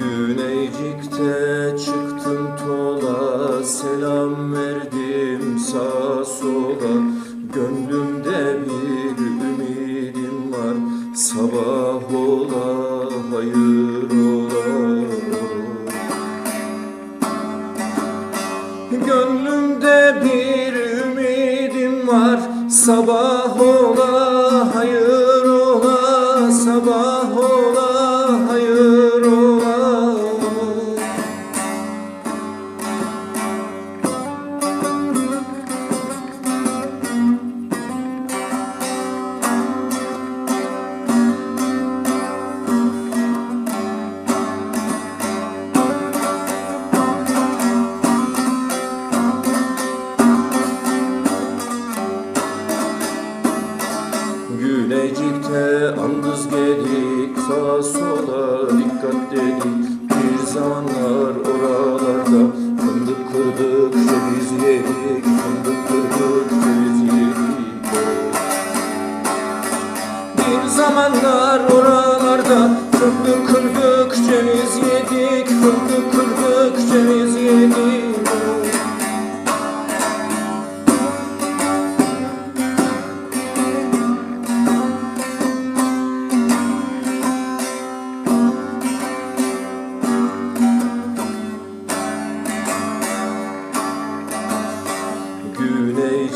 Güneycik'te çıktım tola Selam verdim sağa sola. Gönlümde bir ümidim var Sabah ola hayır ola. Gönlümde bir ümidim var Sabah ola did.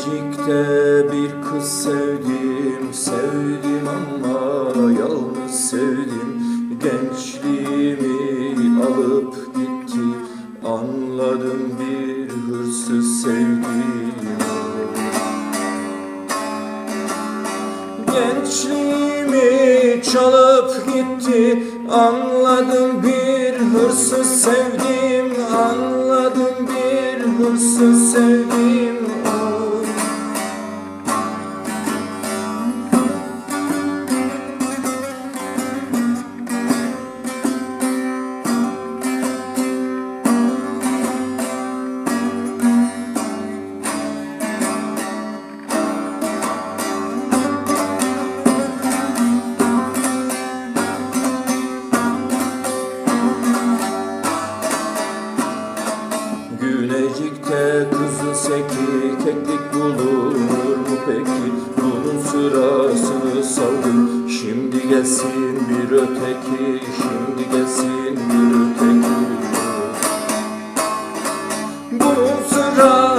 Güneycik'te bir kız sevdim, sevdim ama yalnız sevdim. Gençliğimi alıp gitti, anladım bir hırsız sevdim. Gençliğimi çalıp gitti Anladım bir hırsız sevdim Anladım bir hırsız sevdim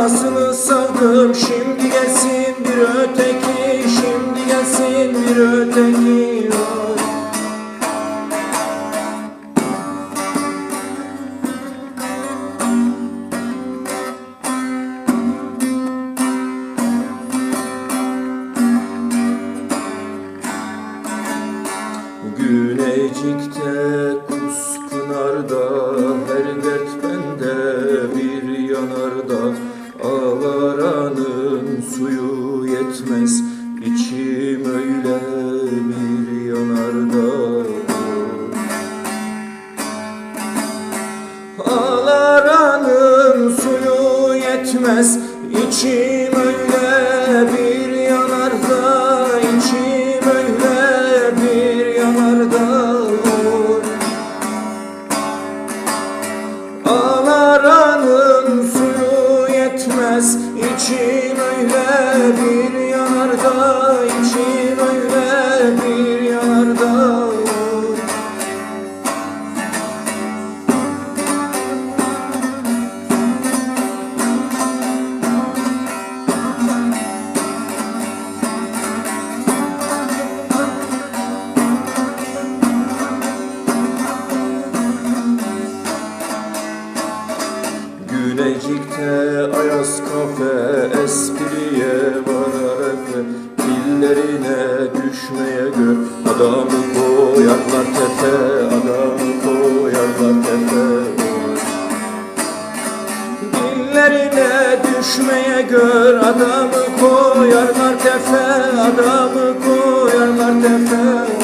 sırasını savdım Şimdi gelsin bir öteki Şimdi gelsin bir öteki Oy. Güneycik'te Kuspınar'da her dert bende bir yanarda Ağlaranın suyu yetmez. İçim öyle bir yanarda Ağlaranın suyu yetmez. İçim içim öyle bir yanarda Ayaz kafe espriye varar efe Dillerine düşmeye gör. Adamı koyarlar tepe Adamı koyarlar tepe. Dillerine düşmeye gör. Adamı koyarlar tepe Adamı koyarlar tepe